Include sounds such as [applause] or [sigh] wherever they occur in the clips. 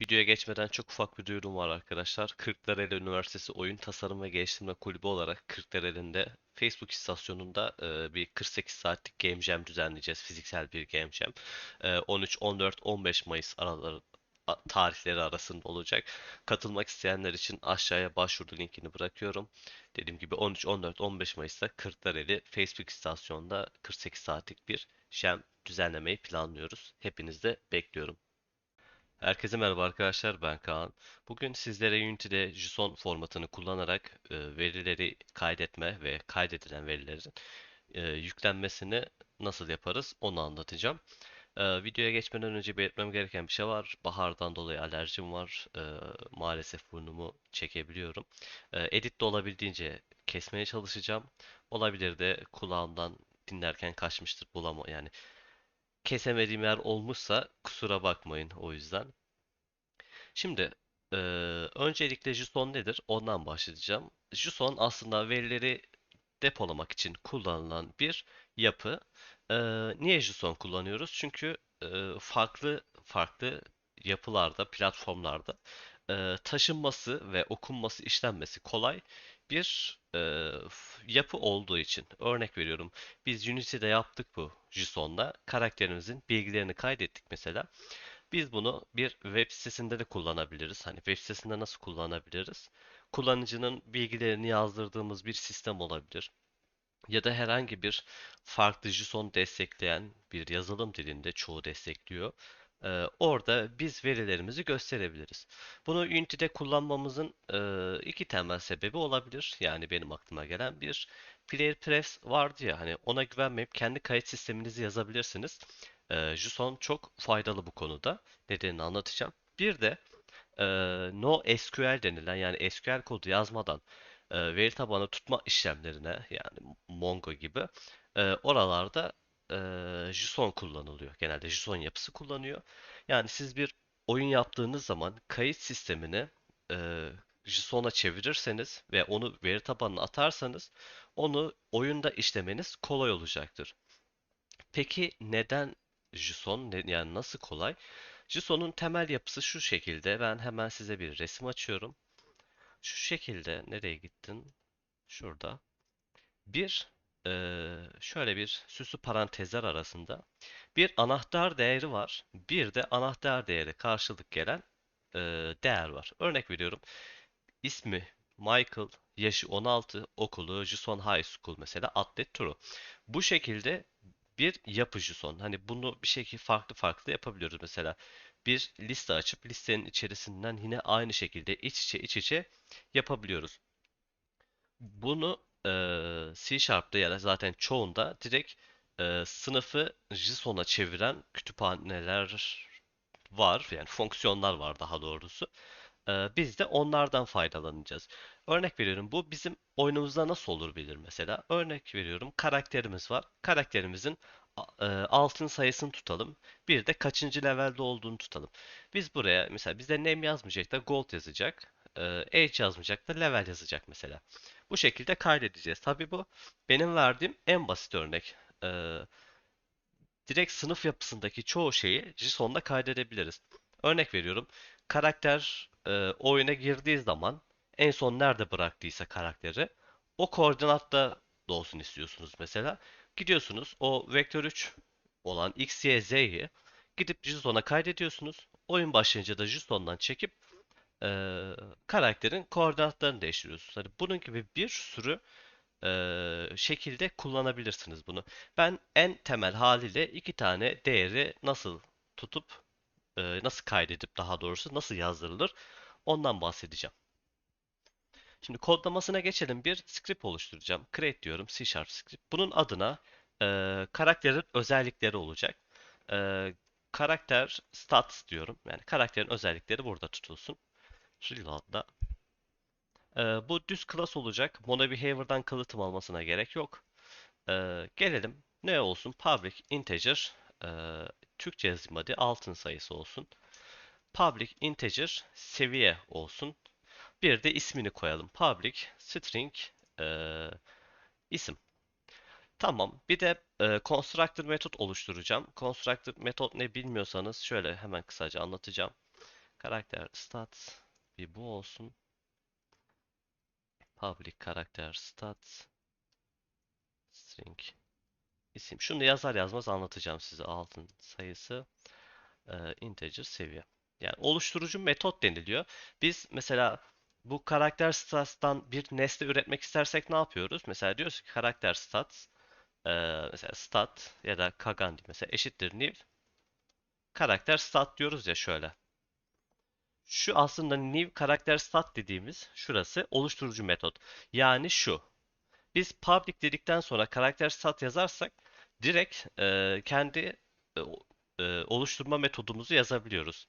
Videoya geçmeden çok ufak bir duyurum var arkadaşlar. Kırklareli Üniversitesi Oyun Tasarım ve Geliştirme Kulübü olarak Kırklareli'nde Facebook istasyonunda e, bir 48 saatlik Game Jam düzenleyeceğiz. Fiziksel bir Game Jam. E, 13, 14, 15 Mayıs araları tarihleri arasında olacak. Katılmak isteyenler için aşağıya başvuru linkini bırakıyorum. Dediğim gibi 13, 14, 15 Mayıs'ta Kırklareli Facebook istasyonunda 48 saatlik bir Jam düzenlemeyi planlıyoruz. Hepinizi de bekliyorum. Herkese merhaba arkadaşlar ben Kaan. Bugün sizlere Unity'de JSON formatını kullanarak e, verileri kaydetme ve kaydedilen verilerin e, yüklenmesini nasıl yaparız onu anlatacağım. E, videoya geçmeden önce belirtmem gereken bir şey var. Bahardan dolayı alerjim var. Maalesef burnumu çekebiliyorum. Edit de olabildiğince kesmeye çalışacağım. Olabilir de kulağımdan dinlerken kaçmıştır bulama yani kesemediğim yer olmuşsa kusura bakmayın o yüzden. Şimdi eee, öncelikle JSON nedir? Ondan bahsedeceğim. JSON aslında verileri depolamak için kullanılan bir yapı. Eee, niye JSON kullanıyoruz? Çünkü eee, farklı farklı yapılarda, platformlarda eee, taşınması ve okunması, işlenmesi kolay bir f- yapı olduğu için. Örnek veriyorum. Biz Unity'de yaptık bu JSON'la. Karakterimizin bilgilerini kaydettik mesela. Biz bunu bir web sitesinde de kullanabiliriz. Hani web sitesinde nasıl kullanabiliriz? Kullanıcının bilgilerini yazdırdığımız bir sistem olabilir. Ya da herhangi bir farklı JSON destekleyen bir yazılım dilinde çoğu destekliyor. Ee, orada biz verilerimizi gösterebiliriz. Bunu Unity'de kullanmamızın e, iki temel sebebi olabilir. Yani benim aklıma gelen bir Player Prefs vardı ya hani ona güvenmeyip kendi kayıt sisteminizi yazabilirsiniz. Ee, JSON çok faydalı bu konuda. Nedenini anlatacağım. Bir de e, NoSQL denilen yani SQL kodu yazmadan e, veri tabanı tutma işlemlerine yani Mongo gibi e, oralarda e, JSON kullanılıyor. Genelde JSON yapısı kullanıyor. Yani siz bir oyun yaptığınız zaman kayıt sistemini e, JSON'a çevirirseniz ve onu veri tabanına atarsanız onu oyunda işlemeniz kolay olacaktır. Peki neden JSON? Yani nasıl kolay? JSON'un temel yapısı şu şekilde. Ben hemen size bir resim açıyorum. Şu şekilde nereye gittin? Şurada. Bir şöyle bir süslü parantezler arasında bir anahtar değeri var. Bir de anahtar değeri karşılık gelen değer var. Örnek veriyorum. İsmi Michael, yaşı 16, okulu Jison High School mesela Atlet Turu. Bu şekilde bir yapı JSON. Hani bunu bir şekilde farklı farklı yapabiliyoruz. Mesela bir liste açıp listenin içerisinden yine aynı şekilde iç içe iç içe yapabiliyoruz. Bunu eee C Sharp'ta ya da zaten çoğunda direkt eee, sınıfı JSON'a çeviren kütüphaneler var. Yani fonksiyonlar var daha doğrusu. Eee, biz de onlardan faydalanacağız. Örnek veriyorum bu bizim oyunumuzda nasıl olur bilir mesela. Örnek veriyorum karakterimiz var. Karakterimizin eee, altın sayısını tutalım. Bir de kaçıncı levelde olduğunu tutalım. Biz buraya mesela bizde name yazmayacak da gold yazacak. Eee, age yazmayacak da level yazacak mesela. Bu şekilde kaydedeceğiz. Tabii bu benim verdiğim en basit örnek. Eee, direkt sınıf yapısındaki çoğu şeyi JSON'da kaydedebiliriz. Örnek veriyorum. Karakter e, oyuna girdiği zaman en son nerede bıraktıysa karakteri o koordinatta da olsun istiyorsunuz mesela. Gidiyorsunuz o vektör 3 olan X, Y, Z'yi gidip JSON'a kaydediyorsunuz. Oyun başlayınca da JSON'dan çekip e, karakterin koordinatlarını değiştiriyorsunuz. Hani bunun gibi bir sürü e, şekilde kullanabilirsiniz bunu. Ben en temel haliyle iki tane değeri nasıl tutup e, nasıl kaydedip daha doğrusu nasıl yazdırılır ondan bahsedeceğim. Şimdi kodlamasına geçelim. Bir script oluşturacağım. Create diyorum. C Sharp script. Bunun adına e, karakterin özellikleri olacak. E, karakter stats diyorum. Yani karakterin özellikleri burada tutulsun. Reload'da. E, bu düz class olacak. Mono behavior'dan kalıtım almasına gerek yok. Ee, gelelim. Ne olsun? Public integer e, Türkçe yazayım hadi altın sayısı olsun. Public integer seviye olsun. Bir de ismini koyalım. Public string e, isim. Tamam. Bir de e, constructor metot oluşturacağım. Constructor metot ne bilmiyorsanız şöyle hemen kısaca anlatacağım. Karakter stats bir bu olsun. Public karakter stats string isim. Şunu yazar yazmaz anlatacağım size altın sayısı e, integer seviye. Yani oluşturucu metot deniliyor. Biz mesela bu karakter stats'tan bir nesne üretmek istersek ne yapıyoruz? Mesela diyoruz ki karakter stats e, mesela stat ya da kagan mesela eşittir new karakter stat diyoruz ya şöyle. Şu aslında new karakter stat dediğimiz şurası oluşturucu metot. Yani şu. Biz public dedikten sonra karakter stat yazarsak direkt e, kendi e, e, oluşturma metodumuzu yazabiliyoruz.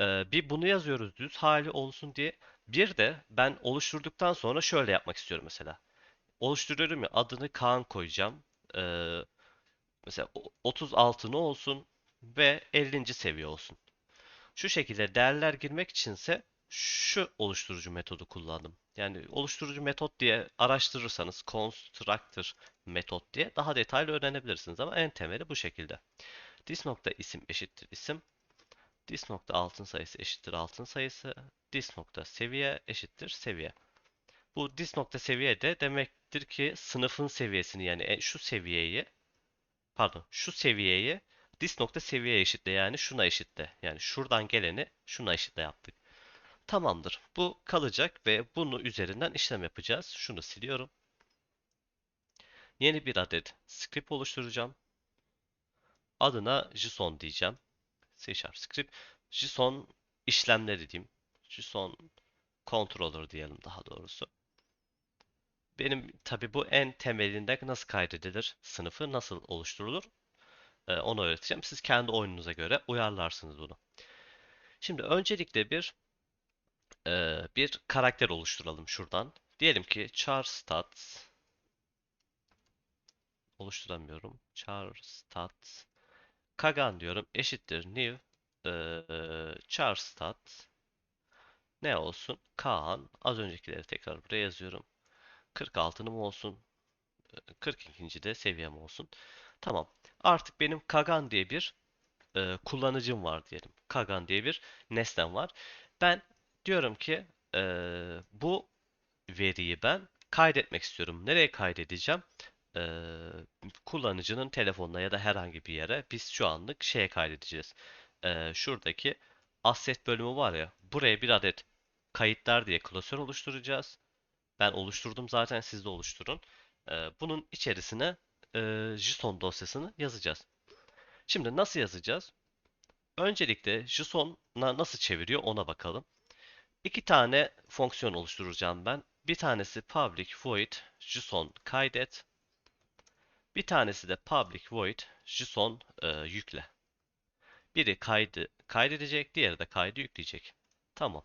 E, bir bunu yazıyoruz düz hali olsun diye. Bir de ben oluşturduktan sonra şöyle yapmak istiyorum mesela. Oluşturuyorum ya adını Kaan koyacağım. E, mesela o- 36 ne olsun ve 50. seviye olsun. Şu şekilde değerler girmek içinse şu oluşturucu metodu kullandım. Yani oluşturucu metot diye araştırırsanız constructor metot diye daha detaylı öğrenebilirsiniz ama en temeli bu şekilde. This nokta isim eşittir isim. This nokta altın sayısı eşittir altın sayısı. This nokta seviye eşittir seviye. Bu this nokta seviye de demektir ki sınıfın seviyesini yani e- şu seviyeyi pardon şu seviyeyi this nokta seviyeye eşitle yani şuna eşitle. Yani şuradan geleni şuna eşitle yaptık. Tamamdır. Bu kalacak ve bunu üzerinden işlem yapacağız. Şunu siliyorum. Yeni bir adet script oluşturacağım. Adına JSON diyeceğim. C Sharp script. JSON işlemleri diyeyim. JSON controller diyelim daha doğrusu. Benim tabi bu en temelinde nasıl kaydedilir, sınıfı nasıl oluşturulur e, onu öğreteceğim. Siz kendi oyununuza göre uyarlarsınız bunu. Şimdi öncelikle bir e, bir karakter oluşturalım şuradan. Diyelim ki char stats oluşturamıyorum. Char stats kagan diyorum eşittir new e, char stats ne olsun? Kaan. Az öncekileri tekrar buraya yazıyorum. 46'nım olsun. 42. de seviyem olsun. Tamam. Artık benim Kagan diye bir e, kullanıcım var diyelim. Kagan diye bir nesnem var. Ben diyorum ki e, bu veriyi ben kaydetmek istiyorum. Nereye kaydedeceğim? E, kullanıcının telefonuna ya da herhangi bir yere biz şu anlık şeye kaydedeceğiz. E, şuradaki asset bölümü var ya buraya bir adet kayıtlar diye klasör oluşturacağız. Ben oluşturdum zaten siz de oluşturun. Ee, bunun içerisine e, JSON dosyasını yazacağız. Şimdi nasıl yazacağız? Öncelikle JSON'a nasıl çeviriyor ona bakalım. İki tane fonksiyon oluşturacağım ben. Bir tanesi public void JSON kaydet. Bir tanesi de public void JSON e, yükle. Biri kaydı kaydedecek, diğeri de kaydı yükleyecek. Tamam.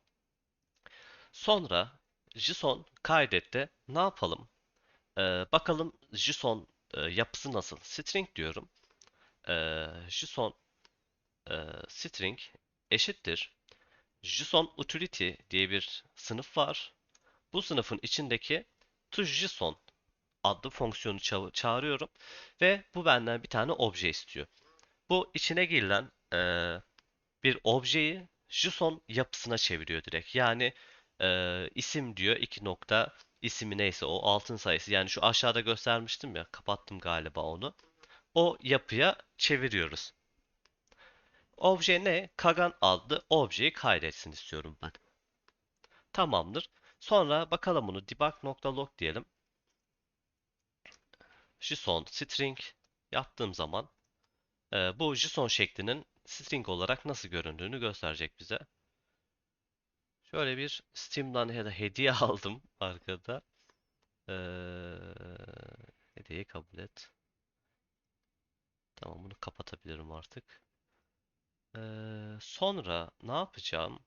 Sonra JSON kaydette ne yapalım? Ee, bakalım JSON e, yapısı nasıl? String diyorum. Ee, JSON e, string eşittir. JSON utility diye bir sınıf var. Bu sınıfın içindeki toJSON adlı fonksiyonu ça- çağırıyorum ve bu benden bir tane obje istiyor. Bu içine girilen e, bir objeyi JSON yapısına çeviriyor direkt. Yani e, isim diyor iki nokta ismi neyse o altın sayısı. Yani şu aşağıda göstermiştim ya kapattım galiba onu. O yapıya çeviriyoruz. Obje ne? Kagan adlı objeyi kaydetsin istiyorum ben. Tamamdır. Sonra bakalım bunu debug.log diyelim. JSON string yaptığım zaman e, bu JSON şeklinin string olarak nasıl göründüğünü gösterecek bize. Şöyle bir Steam'dan ya da hediye [laughs] aldım arkada. Ee, hediyeyi kabul et. Tamam bunu kapatabilirim artık. Ee, sonra ne yapacağım?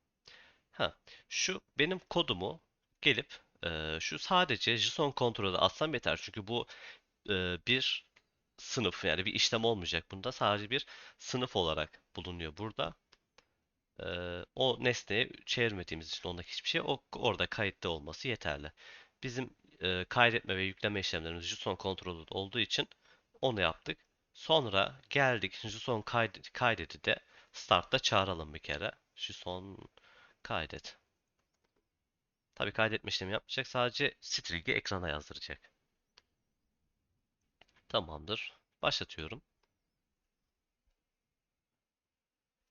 Ha, şu benim kodumu gelip e, şu sadece JSON kontrolü atsam yeter. Çünkü bu e, bir sınıf yani bir işlem olmayacak bunda. Sadece bir sınıf olarak bulunuyor burada. O nesneye çevirmediğimiz için ondaki hiçbir şey o, orada kayıtlı olması yeterli. Bizim e, kaydetme ve yükleme işlemlerimiz JSON kontrolü olduğu için onu yaptık. Sonra geldik JSON kaydet, kaydedi de start'ta çağıralım bir kere. JSON Kaydet. Tabii kaydetme işlemi yapmayacak. Sadece string'i ekrana yazdıracak. Tamamdır. Başlatıyorum.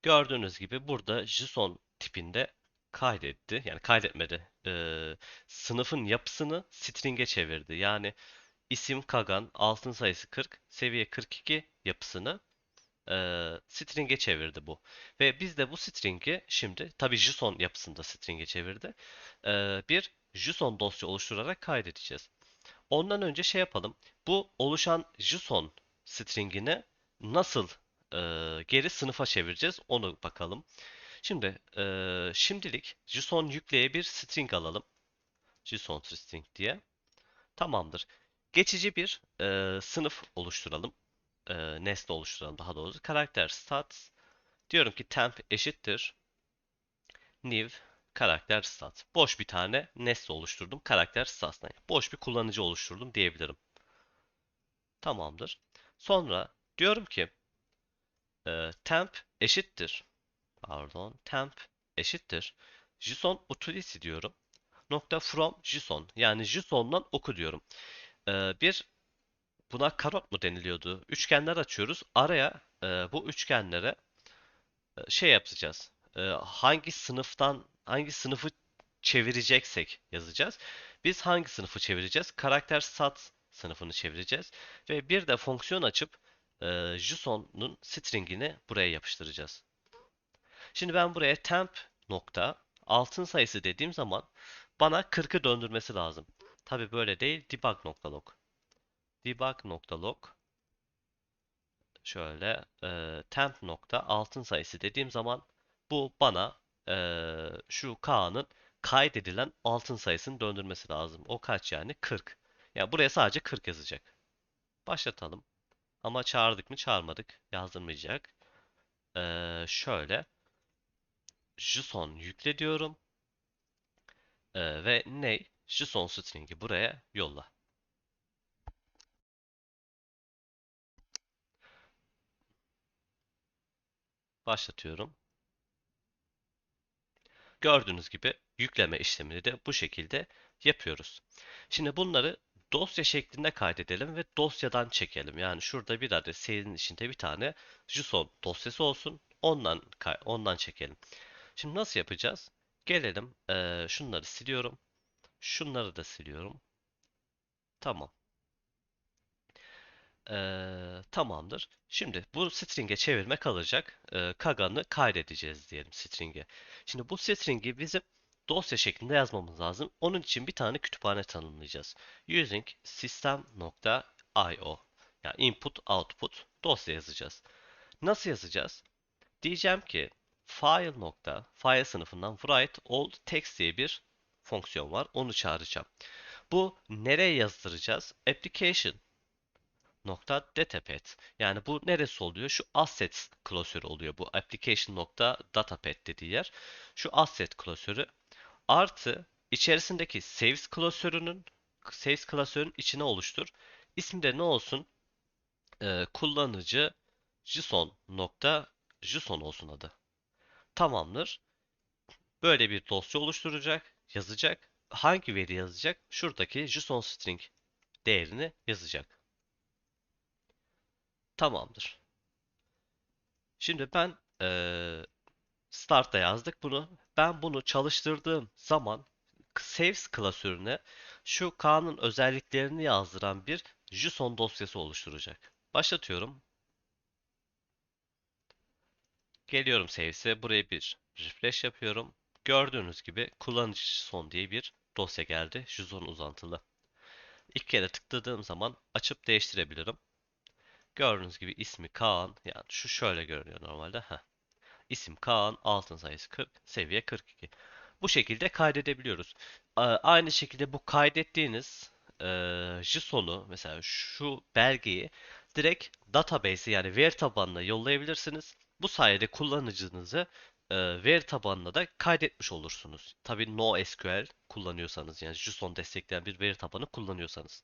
Gördüğünüz gibi burada JSON tipinde kaydetti. Yani kaydetmedi. Ee, sınıfın yapısını string'e çevirdi. Yani isim Kagan, altın sayısı 40, seviye 42 yapısını e, string'e çevirdi bu. Ve biz de bu string'i şimdi tabii JSON yapısında string'e çevirdi. e, bir JSON dosya oluşturarak kaydedeceğiz. Ondan önce şey yapalım. Bu oluşan JSON string'ini nasıl e, geri sınıfa çevireceğiz onu bakalım. Şimdi e, şimdilik JSON yükleye bir string alalım. JSON string diye. Tamamdır. Geçici bir e, sınıf oluşturalım. E, nesne oluşturalım daha doğrusu. Karakter stats. Diyorum ki temp eşittir. New karakter stat. Boş bir tane nesne oluşturdum. Karakter stats'tan. Boş bir kullanıcı oluşturdum diyebilirim. Tamamdır. Sonra diyorum ki e, temp eşittir. Pardon. Temp eşittir. JSON utility diyorum. Nokta from JSON. Yani JSON'dan oku diyorum. E, bir buna karot mu deniliyordu? Üçgenler açıyoruz. Araya e, bu üçgenlere e, şey yapacağız. E, hangi sınıftan hangi sınıfı çevireceksek yazacağız. Biz hangi sınıfı çevireceğiz? Karakter stat sınıfını çevireceğiz. Ve bir de fonksiyon açıp e, JSON'un stringini buraya yapıştıracağız. Şimdi ben buraya temp nokta altın sayısı dediğim zaman bana 40'ı döndürmesi lazım. Tabi böyle değil debug.log debug.log şöyle e, temp nokta altın sayısı dediğim zaman bu bana e, şu K'nın kaydedilen altın sayısını döndürmesi lazım. O kaç yani? 40. Yani buraya sadece 40 yazacak. Başlatalım. Ama çağırdık mı çağırmadık. Yazdırmayacak. Ee, şöyle. JSON yükle diyorum. Ee, ve ne? JSON string'i buraya yolla. Başlatıyorum. Gördüğünüz gibi yükleme işlemini de bu şekilde yapıyoruz. Şimdi bunları dosya şeklinde kaydedelim ve dosyadan çekelim. Yani şurada bir adet serinin içinde bir tane JSON dosyası olsun. Ondan ondan çekelim. Şimdi nasıl yapacağız? Gelelim. Ee, şunları siliyorum. Şunları da siliyorum. Tamam. Ee, tamamdır. Şimdi bu string'e çevirme kalacak. Ee, Kagan'ı kaydedeceğiz diyelim string'e. Şimdi bu string'i bizim dosya şeklinde yazmamız lazım. Onun için bir tane kütüphane tanımlayacağız. Using system.io yani input output dosya yazacağız. Nasıl yazacağız? Diyeceğim ki file nokta file sınıfından write all text diye bir fonksiyon var. Onu çağıracağım. Bu nereye yazdıracağız? Application nokta datapad. Yani bu neresi oluyor? Şu assets klasörü oluyor. Bu application nokta datapad dediği yer. Şu asset klasörü artı içerisindeki saves klasörünün saves klasörün içine oluştur. İsmi de ne olsun? Ee, kullanıcı JSON nokta JSON olsun adı. Tamamdır. Böyle bir dosya oluşturacak, yazacak. Hangi veri yazacak? Şuradaki JSON string değerini yazacak. Tamamdır. Şimdi ben ee, start'ta yazdık bunu. Ben bunu çalıştırdığım zaman saves klasörüne şu K'nın özelliklerini yazdıran bir JSON dosyası oluşturacak. Başlatıyorum. Geliyorum saves'e. Buraya bir refresh yapıyorum. Gördüğünüz gibi kullanıcı son diye bir dosya geldi. JSON uzantılı. İlk kere tıkladığım zaman açıp değiştirebilirim. Gördüğünüz gibi ismi Kaan. Yani şu şöyle görünüyor normalde. Heh. İsim Kaan, altın sayısı 40, seviye 42. Bu şekilde kaydedebiliyoruz. Aynı şekilde bu kaydettiğiniz e, JSON'u mesela şu belgeyi direkt database'e yani veri tabanına yollayabilirsiniz. Bu sayede kullanıcınızı e, veri tabanına da kaydetmiş olursunuz. Tabii NoSQL kullanıyorsanız yani JSON destekleyen bir veri tabanı kullanıyorsanız.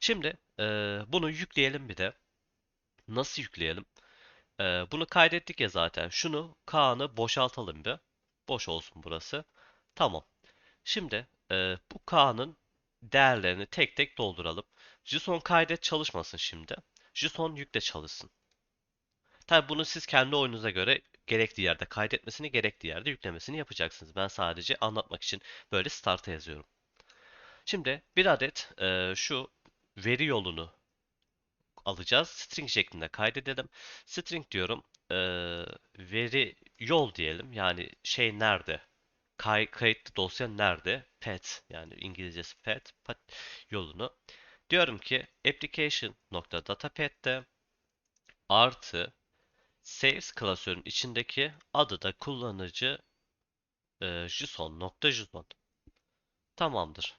Şimdi e, bunu yükleyelim bir de. Nasıl yükleyelim? E, bunu kaydettik ya zaten. Şunu Kaan'ı boşaltalım bir. Boş olsun burası. Tamam. Şimdi e, bu K'nın değerlerini tek tek dolduralım. JSON kaydet çalışmasın şimdi. JSON yükle çalışsın. Tabi bunu siz kendi oyununuza göre gerektiği yerde kaydetmesini, gerektiği yerde yüklemesini yapacaksınız. Ben sadece anlatmak için böyle start'a yazıyorum. Şimdi bir adet e, şu veri yolunu alacağız. String şeklinde kaydedelim. String diyorum. e, veri yol diyelim. Yani şey nerede? Kay, kayıtlı dosya nerede? Path yani İngilizcesi path, path yolunu. Diyorum ki application.datapath'te artı saves klasörün içindeki adı da kullanıcı e, json.json. Tamamdır.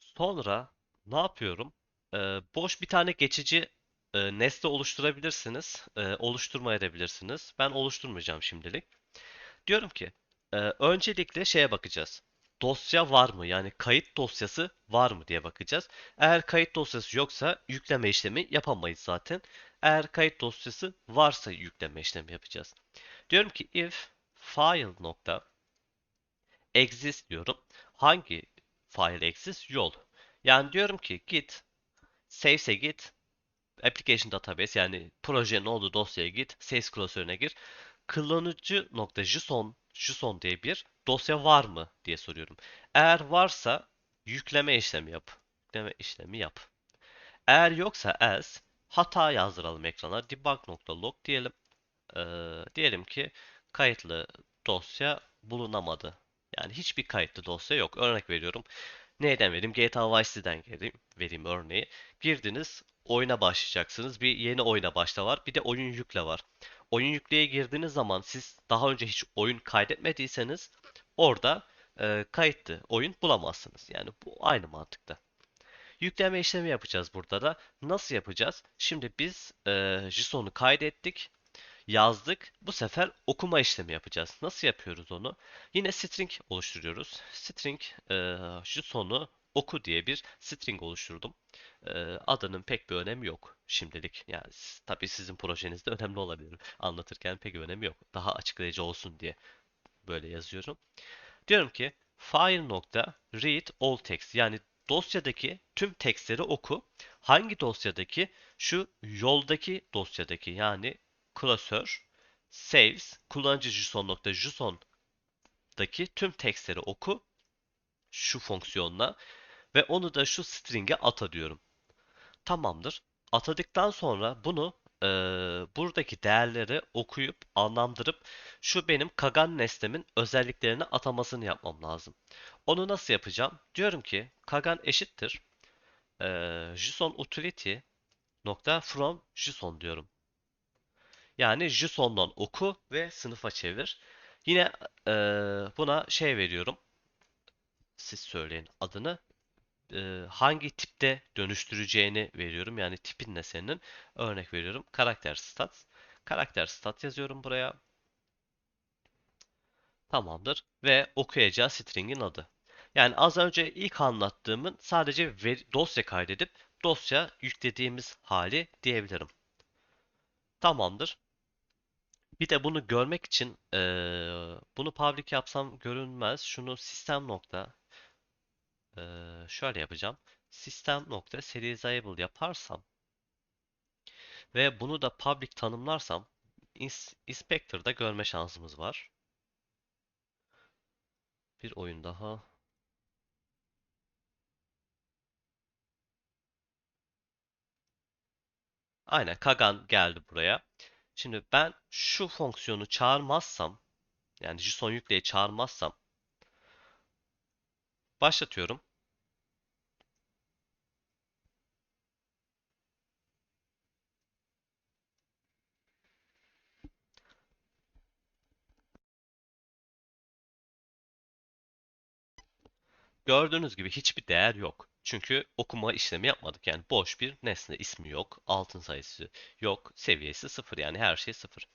Sonra ne yapıyorum? E, boş bir tane geçici e, nesne oluşturabilirsiniz. E, oluşturmayabilirsiniz. Ben oluşturmayacağım şimdilik. Diyorum ki e, öncelikle şeye bakacağız. Dosya var mı? Yani kayıt dosyası var mı diye bakacağız. Eğer kayıt dosyası yoksa yükleme işlemi yapamayız zaten. Eğer kayıt dosyası varsa yükleme işlemi yapacağız. Diyorum ki if file nokta exist diyorum. Hangi file exist? Yol. Yani diyorum ki git saves'e git application database yani projenin olduğu dosyaya git saves klasörüne gir kullanıcı.json JSON diye bir dosya var mı diye soruyorum. Eğer varsa yükleme işlemi yap. Yükleme işlemi yap. Eğer yoksa else hata yazdıralım ekrana. debug.log diyelim. Ee, diyelim ki kayıtlı dosya bulunamadı. Yani hiçbir kayıtlı dosya yok. Örnek veriyorum. Neyden vereyim? GTA Vice City'den vereyim, vereyim örneği. Girdiniz, oyuna başlayacaksınız. Bir yeni oyuna başla var. Bir de oyun yükle var. Oyun yükleye girdiğiniz zaman siz daha önce hiç oyun kaydetmediyseniz orada e, kayıtlı oyun bulamazsınız. Yani bu aynı mantıkta. Yükleme işlemi yapacağız burada da. Nasıl yapacağız? Şimdi biz e, JSON'u kaydettik yazdık. Bu sefer okuma işlemi yapacağız. Nasıl yapıyoruz onu? Yine string oluşturuyoruz. String e, şu sonu oku diye bir string oluşturdum. E, adının pek bir önemi yok şimdilik. Yani tabii sizin projenizde [laughs] önemli olabilir. Anlatırken pek bir önemi yok. Daha açıklayıcı olsun diye böyle yazıyorum. Diyorum ki file nokta read all text yani dosyadaki tüm tekstleri oku. Hangi dosyadaki? Şu yoldaki dosyadaki yani klasör saves kullanıcı json.json'daki tüm tekstleri oku şu fonksiyonla ve onu da şu string'e ata diyorum. Tamamdır. Atadıktan sonra bunu e, buradaki değerleri okuyup anlamdırıp şu benim Kagan nesnemin özelliklerini atamasını yapmam lazım. Onu nasıl yapacağım? Diyorum ki Kagan eşittir e, JSON utility nokta from JSON diyorum. Yani JSON'dan oku ve sınıfa çevir. Yine e, buna şey veriyorum. Siz söyleyin adını. E, hangi tipte dönüştüreceğini veriyorum. Yani tipin ne senin? Örnek veriyorum. Karakter stat. Karakter stat yazıyorum buraya. Tamamdır. Ve okuyacağı string'in adı. Yani az önce ilk anlattığımın sadece dosya kaydedip dosya yüklediğimiz hali diyebilirim. Tamamdır. Bir de bunu görmek için eee, bunu public yapsam görünmez. Şunu sistem nokta eee, şöyle yapacağım. Sistem nokta serializable yaparsam ve bunu da public tanımlarsam ins inspector'da görme şansımız var. Bir oyun daha. Aynen Kagan geldi buraya. Şimdi ben şu fonksiyonu çağırmazsam yani JSON yükleyi çağırmazsam başlatıyorum. Gördüğünüz gibi hiçbir değer yok. Çünkü okuma işlemi yapmadık. Yani boş bir nesne ismi yok. Altın sayısı yok. Seviyesi sıfır. Yani her şey sıfır.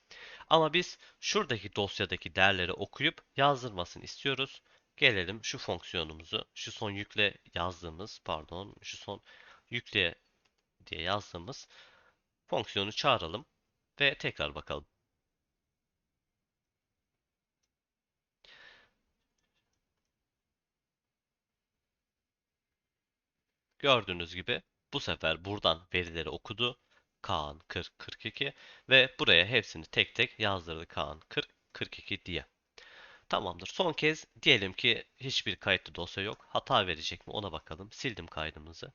Ama biz şuradaki dosyadaki değerleri okuyup yazdırmasını istiyoruz. Gelelim şu fonksiyonumuzu, şu son yükle yazdığımız, pardon, şu son yükle diye yazdığımız fonksiyonu çağıralım ve tekrar bakalım. Gördüğünüz gibi bu sefer buradan verileri okudu. Kaan 40 42 ve buraya hepsini tek tek yazdırdı Kaan 40 42 diye. Tamamdır. Son kez diyelim ki hiçbir kayıtlı dosya yok. Hata verecek mi ona bakalım. Sildim kaydımızı.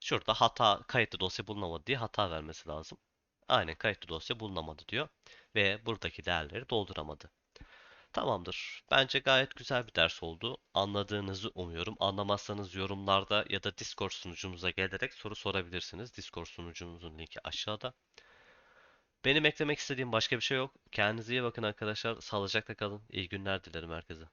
Şurada hata kayıtlı dosya bulunamadı diye hata vermesi lazım. Aynen kayıtlı dosya bulunamadı diyor. Ve buradaki değerleri dolduramadı. Tamamdır. Bence gayet güzel bir ders oldu. Anladığınızı umuyorum. Anlamazsanız yorumlarda ya da Discord sunucumuza gelerek soru sorabilirsiniz. Discord sunucumuzun linki aşağıda. Benim eklemek istediğim başka bir şey yok. Kendinize iyi bakın arkadaşlar. Sağlıcakla kalın. İyi günler dilerim herkese.